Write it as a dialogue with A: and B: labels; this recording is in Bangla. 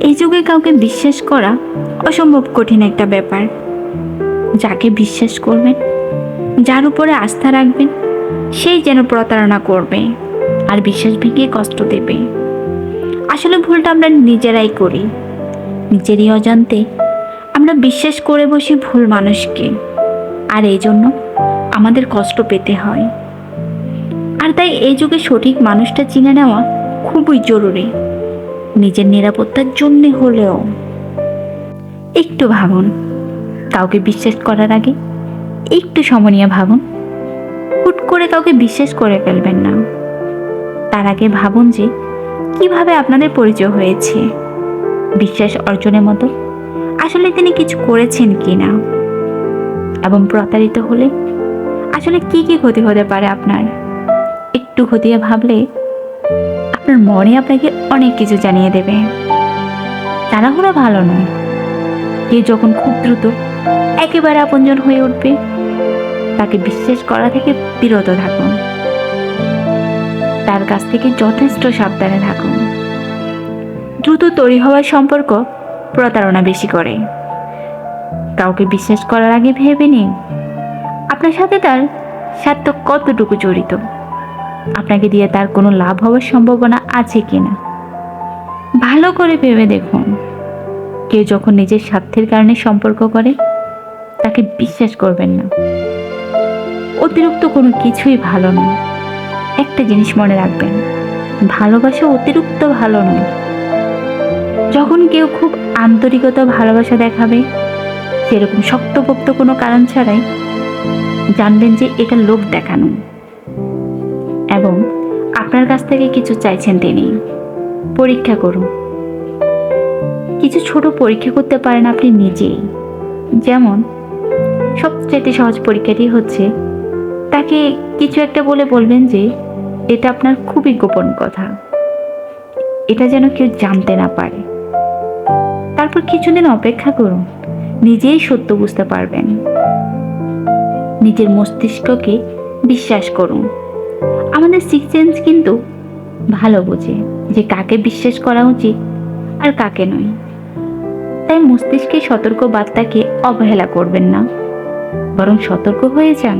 A: এই যুগে কাউকে বিশ্বাস করা অসম্ভব কঠিন একটা ব্যাপার। যাকে বিশ্বাস করবেন, যার উপরে আস্থা রাখবেন, সেই যেন প্রতারণা করবে আর বিশ্বাস ভেঙে কষ্ট দেবে। আসলে ভুলটা আমরা নিজেরাই করি। নিজেরই অজান্তে আমরা বিশ্বাস করে বসি ভুল মানুষকে। আর এই জন্য আমাদের কষ্ট পেতে হয়। আর তাই এই যুগে সঠিক মানুষটা চিনে নেওয়া খুবই জরুরি। নিজের নিরাপত্তার জন্য হলেও। একটু ভাবুন, কাউকে বিশ্বাস করার আগে একটু সময় নিয়ে ভাবুন। হুট করে কাউকে বিশ্বাস করে ফেলবেন না। তার আগে ভাবুন যে কীভাবে আপনাদের পরিচয় হয়েছে। বিশ্বাস অর্জনের মতো আসলে তিনি কিছু করেছেন কি না এবং প্রতারিত হলে আসলে কি কি ক্ষতি হতে পারে আপনার? একটু খতিয়ে ভাবলে আপনার মনে আপনাকে অনেক কিছু জানিয়ে দেবে। তাড়াহুড়ো ভালো নয়। কেউ যখন খুব দ্রুত একেবারে আপনজন হয়ে উঠবে, তাকে বিশ্বাস করা থেকে বিরত থাকুন। তার কাছ থেকে যথেষ্ট সাবধানে থাকুন। দ্রুত তৈরি হওয়ার সম্পর্ক প্রতারণা বেশি করে। কাউকে বিশ্বাস করার আগে ভেবে নিন, আপনার সাথে তার স্বার্থ কতটুকু জড়িত। আপনাকে দিয়ে তার কোনো লাভ হওয়ার সম্ভাবনা আছে কি না ভালো করে ভেবে দেখুন। কেউ যখন নিজের স্বার্থের কারণে সম্পর্ক করে, তাকে বিশ্বাস করবেন না। অতিরিক্ত কোনো কিছুই ভালো নয়। একটা জিনিস মনে রাখবেন, ভালোবাসা অতিরিক্ত ভালো নয়। যখন কেউ খুব আন্তরিকতা, ভালোবাসা দেখাবে, সেরকম শক্তপোক্ত কোনো কারণ ছাড়াই জানবেন যে এটা লোভ দেখানো। এবং আপনার কাছ থেকে কিছু চাইছেন তিনি। পরীক্ষা করুন। কিছু ছোট পরীক্ষা করতে পারেন আপনি নিজেই। যেমন, সবচেয়ে সহজ পরীক্ষাটি হচ্ছে তাকে কিছু একটা বলে বলবেন যে, এটা আপনার খুবই গোপন কথা। এটা যেন কেউ জানতে না পারে। তারপর কিছুদিন অপেক্ষা করুন, নিজেই সত্য বুঝতে পারবেন। নিজের মস্তিষ্ককে বিশ্বাস করুন। আমাদের সিক্স সেন্স কিন্তু ভালো বোঝে যে কাকে বিশ্বাস করা উচিত আর কাকে নয়। তাই মস্তিষ্কে সতর্ক বার্তাকে অবহেলা করবেন না, বরং সতর্ক হয়ে যান।